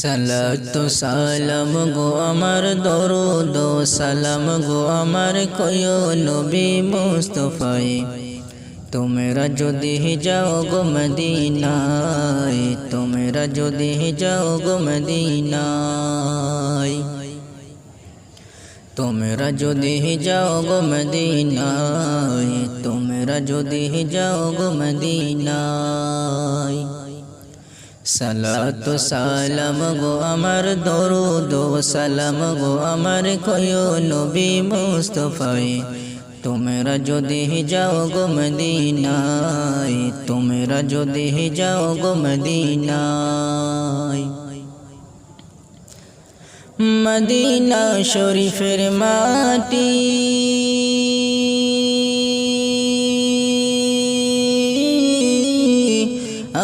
সালাত সালাম গো আমার দরুদ, সালাম গো আমার কয় নবী মুস্তফাই। তোমরা যদি যাও গো মদিনায়, তোমরা যদি যাও গো মদিনায়। তোমরা যদি যাও গো মদিনায়, তোমরা যদি যাও গো মদিনায়। সালাত সালাম গো আমার দরুদ, সালাম গো আমার কয় নবী মুস্তফাই। তোমরা যদি যাও গো মদিনায়, তোমরা যদি যাও গো মদিনায়। মদিনা শরীফের মাটি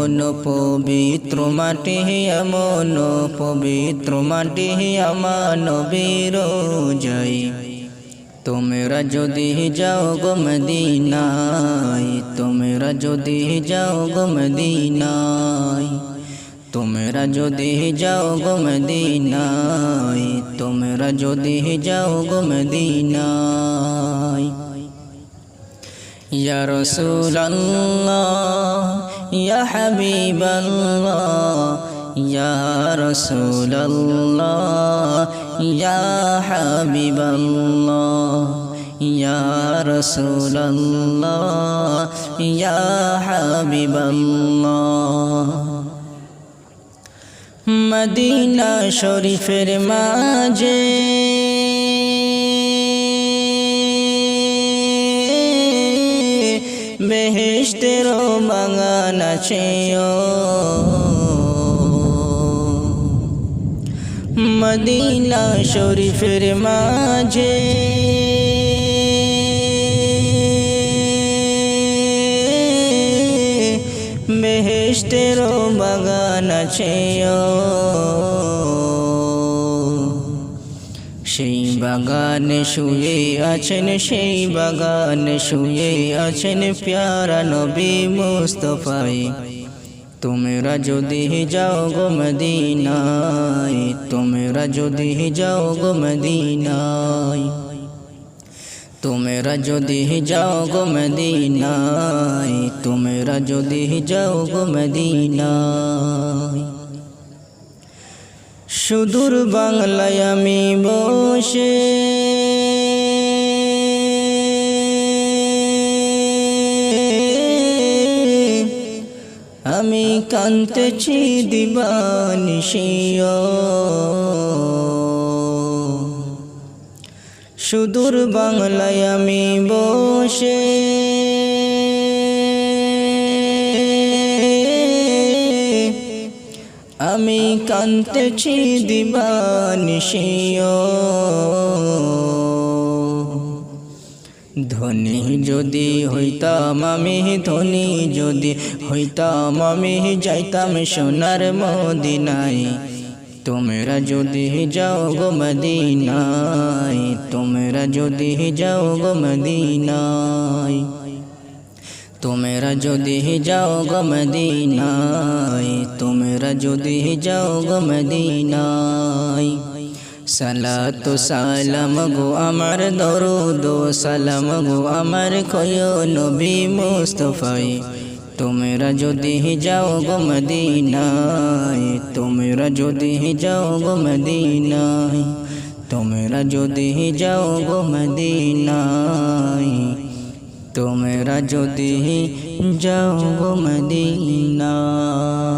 এমন পবিত্র মাটি, এমন পবিত্র মাটি, আমার নবীর যাই তোমরা যদি যাও গো মদিনায়, তোমরা যদি যাও গো মদিনায়, তোমরা যদি যাও গো মদিনায়, তোমরা যদি যাও গো মদিনায়। ইয়া রাসূলুল্লাহ হাবিবাল্লাহ ইয়া রাসূলুল্লাহ ইয়া হাবিবাল্লাহ মদিনা শরীফের মাঝে বেহেস্তের বাগান আছে মদিনা শরীফের মাঝে। বেহেস্তের বাগান আছে সেই বাগানে শুয়ে আছেন, সেই বাগানে শুয়ে আছেন প্যারা নবী মুস্তফাই। তোমরা যদি যাও গো মদিনায়, তোমরা যদি যাও গো মদিনায়। তোমরা যদি যাও গো মদিনায়, তোমরা যদি যাও গো মদিনায়। সুদূর বাংলায় আমি বসে। আমি কান্তেছি দিবানিশিও সুদূর বাংলায় আমি বসে। আমি কান্তেছি দিবানিশিও ধনী যদি হইতাম আমি, ধনী যদি হইতাম আমি, যাইতাম সোনার মদিনায়। তোমরা যদি যাও গো মদিনায়, তোমরা যদি যাও গো মদিনায়। তোমরা যদি যাও গো মদিনায় তোমরা যদি যাও গো মদিনায় সালাত সালাম গো আমার দরুদ সালাম গো আমার কয় নবী মুস্তফাই তোমরা যদি যাও গো মদিনায় তোমরা যদি যাও গো মদিনায় তোমরা যদি যাও গো মদিনায় তোমরা যদি যাও মদিনা